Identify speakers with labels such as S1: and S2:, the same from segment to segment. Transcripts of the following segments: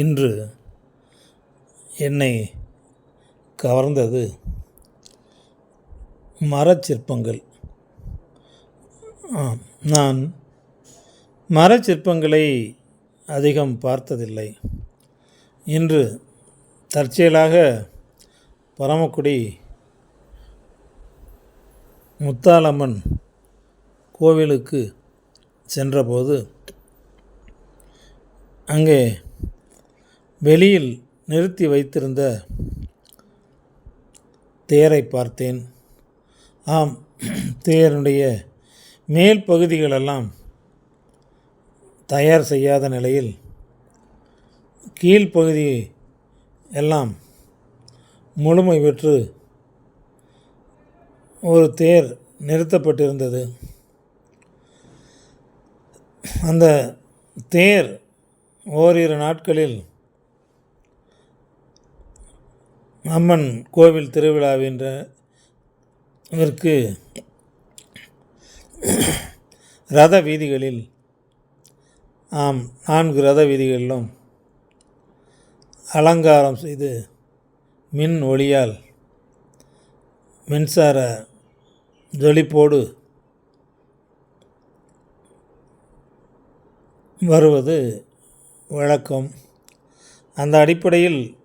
S1: இன்று என்னை கவர்ந்தது மரச்சிற்பங்கள். ஆம் நான் மரச்சிற்பங்களை அதிகம் பார்த்ததில்லை. இன்று தற்செயலாக பரமக்குடி முத்தாலம்மன் கோவிலுக்கு சென்றபோது அங்கே வெளியில் நிறுத்தி வைத்திருந்த தேரை பார்த்தேன். ஆம் தேருடைய மேல் பகுதிகளெல்லாம் தயார் செய்யாத நிலையில் கீழ்ப்பகுதி எல்லாம் முழுமை பெற்று ஒரு தேர் நிறுத்தப்பட்டிருந்தது. அந்த தேர் ஓரிரு நாட்களில் அம்மன் கோவில் திருவிழாவின்ற இதற்கு ரத வீதிகளில் ஆம் நான்கு ரத வீதிகளிலும் அலங்காரம் செய்து மின் ஒளியால் மின்சார ஜொலிப்போடு வருவது வழக்கம். அந்த அடிப்படையில்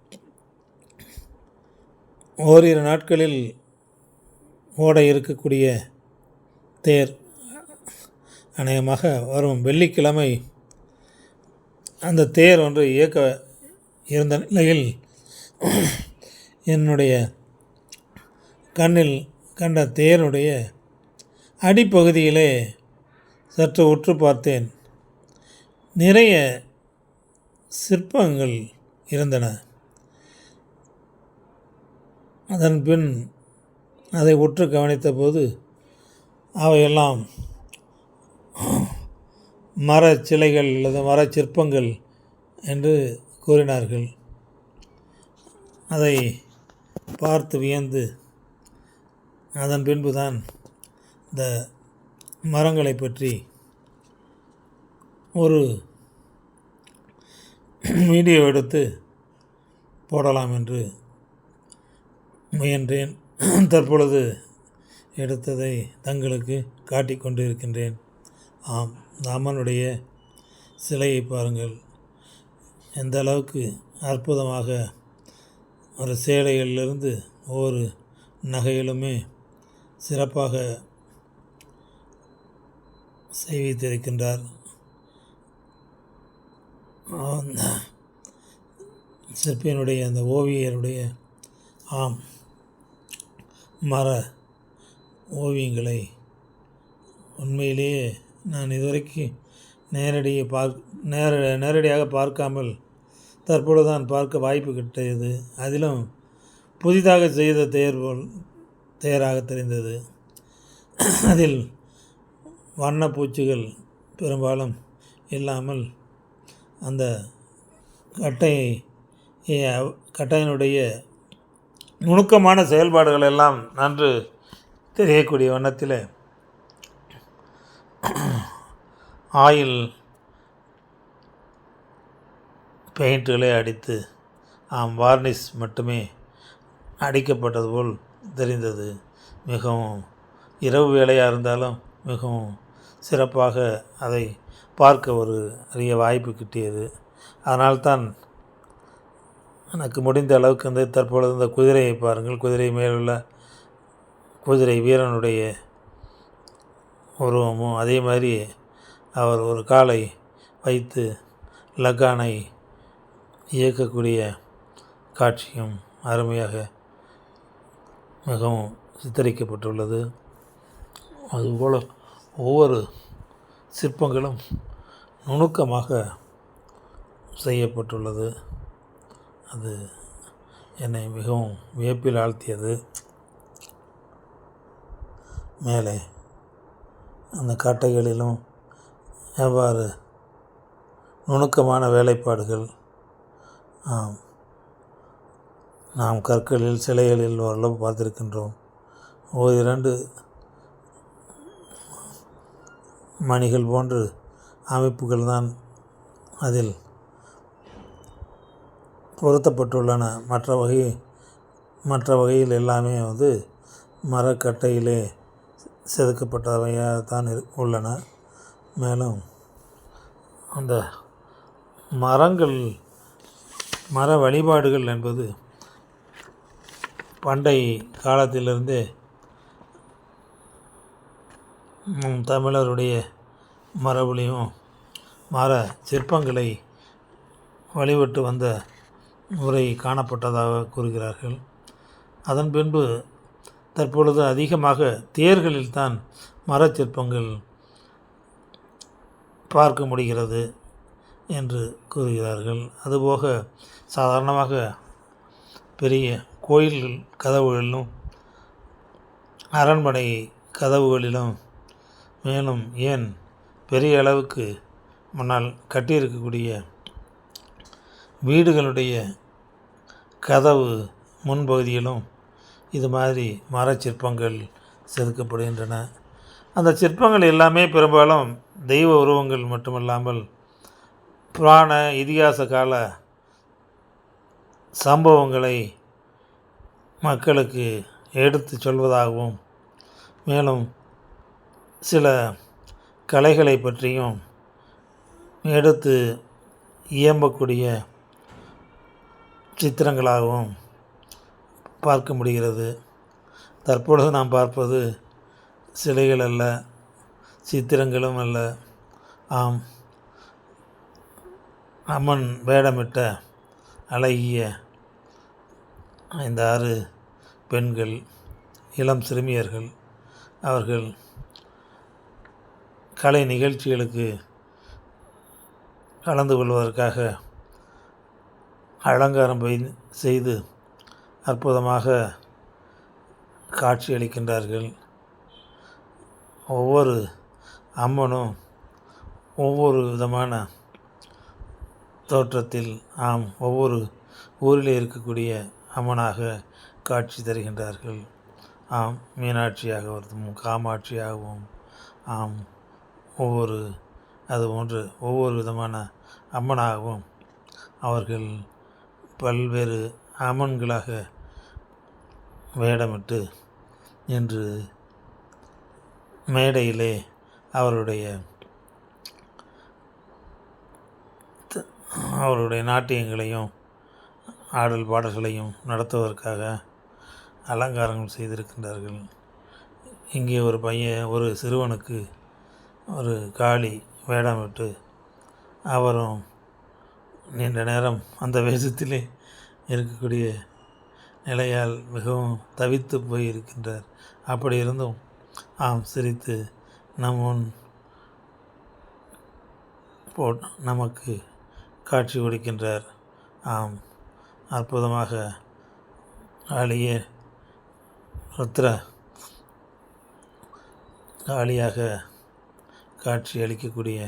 S1: ஓரிரு நாட்களில் ஓட இருக்கக்கூடிய தேர் அநேகமாக வரும். வெள்ளிக்கிழமை அந்த தேர் ஒன்று இயக்க இருந்த நிலையில் என்னுடைய கண்ணில் கண்ட தேருடைய அடிப்பகுதியிலே சற்று உற்று பார்த்தேன். நிறைய சிற்பங்கள் இருந்தன. அதன் பின் அதை உற்று கவனித்தபோது அவையெல்லாம் மர சிலைகள் அல்லது மர சிற்பங்கள் என்று கூறினார்கள். அதை பார்த்து வியந்து அதன் பின்புதான் இந்த மரங்களை பற்றி ஒரு வீடியோ எடுத்து போடலாம் என்று முயன்றேன். தற்பொழுது எடுத்ததை தங்களுக்கு காட்டிக் ஆம் ராமனுடைய சிலையை பாருங்கள். எந்த அளவுக்கு அற்புதமாக ஒரு சேலையிலிருந்து ஒவ்வொரு நகையிலுமே சிறப்பாக செய்வித்திருக்கின்றார் சிற்பியனுடைய சிற்பியினுடைய அந்த ஓவியருடைய ஆம் மர ஓவியங்களை உண்மையிலேயே நான் இதுவரைக்கும் நேரடியாக பார்க் நேர நேரடியாக பார்க்காமல் தற்பொழுது தான் பார்க்க வாய்ப்பு கிட்டியது. அதிலும் புதிதாக செய்த தேர் போல் தேராக தெரிந்தது. அதில் வண்ணப்பூச்சிகள் பெரும்பாலும் இல்லாமல் அந்த கட்டையை கட்டையினுடைய நுணுக்கமான செயல்பாடுகள் எல்லாம் நன்று தெரியக்கூடிய வண்ணத்தில் ஆயில் பெயிண்ட்டுகளை அடித்து ஆம் வார்னிஷ் மட்டுமே அடிக்கப்பட்டது போல் தெரிந்தது. மிகவும் இரவு வேலையாக இருந்தாலும் மிகவும் சிறப்பாக அதை பார்க்க ஒரு அரிய வாய்ப்பு கிட்டியது. அதனால்தான் எனக்கு முடிந்த அளவுக்கு வந்து தற்பொழுது இந்த குதிரையை பாருங்கள். குதிரை மேலுள்ள குதிரை வீரனுடைய உருவமும் அதே மாதிரி அவர் ஒரு காலை வைத்து லக்கானை இயக்கக்கூடிய காட்சியும் அருமையாக மிகவும் சித்தரிக்கப்பட்டுள்ளது. அதுபோல் ஒவ்வொரு சிற்பங்களும் நுணுக்கமாக செய்யப்பட்டுள்ளது. அது என்னை மிகவும் வியப்பில் ஆழ்த்தியது. மேலே அந்த கட்டைகளிலும் எவ்வாறு நுணுக்கமான வேலைப்பாடுகள்? நாம் கற்களில் சிலைகளில் ஓரளவு பார்த்திருக்கின்றோம். ஒரு இரண்டு மணிகள் போன்று அமைப்புகள் தான் அதில் பொருத்தப்பட்டுள்ளன. மற்ற வகை மற்ற வகையில் எல்லாமே வந்து மரக்கட்டையிலே செதுக்கப்பட்டவையாக தான் இரு உள்ளன. மேலும் அந்த மரங்கள் மர வழிபாடுகள் என்பது பண்டை காலத்திலிருந்தே தமிழருடைய மரபுலையும் மர சிற்பங்களை வழிபட்டு வந்த முறை காணப்பட்டதாக கூறுகிறார்கள். அதன் பின்பு தற்பொழுது அதிகமாக தேர்களில்தான் மரச்சிற்பங்கள் பார்க்க முடிகிறது என்று கூறுகிறார்கள். அதுபோக சாதாரணமாக பெரிய கோயில்கள் கதவுகளிலும் அரண்மனை கதவுகளிலும் மேலும் ஏன் பெரிய அளவுக்கு முன்னால் கட்டியிருக்கக்கூடிய வீடுகளுடைய கதவு முன்பகுதியிலும் இது மாதிரி மரச்சிற்பங்கள் செதுக்கப்படுகின்றன. அந்த சிற்பங்கள் எல்லாமே பெரும்பாலும் தெய்வ உருவங்கள் மட்டுமல்லாமல் புராண இதிகாச கால சம்பவங்களை மக்களுக்கு எடுத்து சொல்வதாகவும் மேலும் சில கலைகளை பற்றியும் எடுத்து இயம்பக்கூடிய சித்திரங்களாகவும் பார்க்க முடிகிறது. தற்பொழுது நாம் பார்ப்பது சிலைகள் அல்ல சித்திரங்களும் அல்ல. ஆம் அம்மன் வேடமிட்ட அழகிய ஐந்து ஆறு பெண்கள் இளம் சிறுமியர்கள் அவர்கள் கலை நிகழ்ச்சிகளுக்கு கலந்து கொள்வதற்காக அலங்காரம் பெய்- செய்து அற்புதமாக காட்சியளிக்கின்றார்கள். ஒவ்வொரு அம்மனும் ஒவ்வொரு விதமான தோற்றத்தில் ஆம் ஒவ்வொரு ஊரிலே இருக்கக்கூடிய அம்மனாக காட்சி தருகின்றார்கள். ஆம் மீனாட்சியாகவும் காமாட்சியாகவும் ஆம் ஒவ்வொரு அது போன்று ஒவ்வொரு விதமான அம்மனாகவும் அவர்கள் பல்வேறு அம்மன்களாக வேடமிட்டு இன்று மேடையிலே அவருடைய த- அவருடைய நாட்டியங்களையும் ஆடல் பாடல்களையும் நடத்துவதற்காக அலங்காரங்கள் செய்திருக்கின்றார்கள். இங்கே ஒரு பையன் ஒரு சிறுவனுக்கு ஒரு காளி வேடமிட்டு அவரும் நீண்ட நேரம் அந்த வேஷத்திலே இருக்கக்கூடிய நிலையால் மிகவும் தவித்து போய் இருக்கின்றார் அப்படி இருந்தும் ஆம் சிரித்து நம் முன் போட் நமக்கு காட்சி கொடுக்கின்றார். ஆம் அற்புதமாக காளியே ருத்ர காளியாக காட்சி அளிக்கக்கூடிய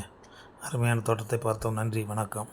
S1: அருமையான தோட்டத்தை பார்த்தோம். நன்றி வணக்கம்.